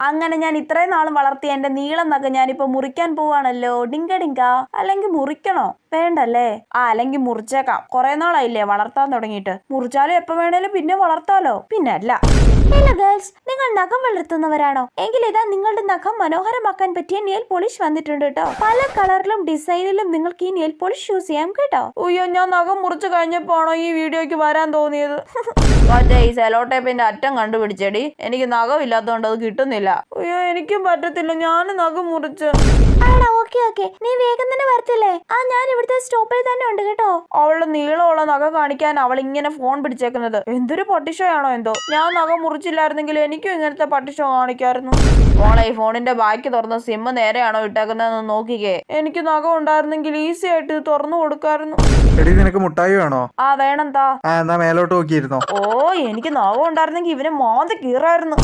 അങ്ങനെ ഞാൻ ഇത്രയും നാളും വളർത്തിയ എന്റെ നീളം നഖം ഞാനിപ്പോ മുറിക്കാൻ പോവാണല്ലോ. ഡിങ്ക ഡിങ്ക. അല്ലെങ്കിൽ മുറിക്കണോ? വേണ്ടല്ലേ? ആ അല്ലെങ്കിൽ മുറിച്ചേക്കാം. കുറെ നാളായില്ലേ വളർത്താൻ തുടങ്ങിയിട്ട്. മുറിച്ചാലും എപ്പോ വേണേലും പിന്നെ വളർത്താലോ? പിന്നെ അല്ല. ഹലോ ഗേൾസ് നിങ്ങൾ നഖം വളർത്തുന്നവരാണോ? എങ്കിൽ ഇതാ നിങ്ങളുടെ നഖം മനോഹരമാക്കാൻ പറ്റിയ നെയിൽ പോളിഷ് വന്നിട്ടുണ്ട് കേട്ടോ. പല കളറിലും ഡിസൈനിലും നിങ്ങൾക്ക് ഈ നെയിൽ പോളിഷ് യൂസ് ചെയ്യാം കേട്ടോ. അയ്യോ ഞാൻ നഖം മുറിച്ചു കഴിഞ്ഞപ്പോണോ ഈ വീഡിയോയ്ക്ക് വരാൻ തോന്നിയത്? മറ്റേ ഈ സെലോ ടേപ്പിന്റെ അറ്റം കണ്ടുപിടിച്ചടി. എനിക്ക് നഖം ഇല്ലാത്തതുകൊണ്ട് അത് കിട്ടുന്നില്ല. അയ്യോ എനിക്കും പറ്റത്തില്ല. ഞാൻ നഖം മുറിച്ച്. ആടാ ഓക്കെ ഓക്കെ. നീ വേഗം തന്നെ വരത്തില്ലേ? ആ ഞാൻ ഇവിടുത്തെ സ്റ്റോപ്പിൽ തന്നെ ഉണ്ട് കേട്ടോ. അവളുടെ നീളമുള്ള നഖം കാണിക്കാൻ അവൾ ഇങ്ങനെ ഫോൺ പിടിച്ചേക്കുന്നത്. എന്തൊരു പൊട്ടിഷോയാണോ എന്തോ? ഞാൻ നഖം മുറിച്ചില്ലായിരുന്നെങ്കിൽ എനിക്കും ഇങ്ങനത്തെ പട്ടിഷോ കാണിക്കായിരുന്നു. മോളെ ഈ ഫോണിന്റെ ബാക്കി തുറന്ന സിമ്മ് നേരെയാണോ ഇട്ടേക്കുന്നതെന്ന് നോക്കിക്കേ. എനിക്ക് നഖം ഉണ്ടായിരുന്നെങ്കിൽ ഈസി ആയിട്ട് ഇത് തുറന്നു കൊടുക്കായിരുന്നു. എടി നിനക്ക് മുട്ടായി വേണോ? ആ വേണം താ ആ എന്നാ മേലോട്ട് നോക്കിയിരുന്നോ. ഓ എനിക്ക് നഖം ഉണ്ടായിരുന്നെങ്കിൽ ഇവനെ മോന്ത കീറായിരുന്നു.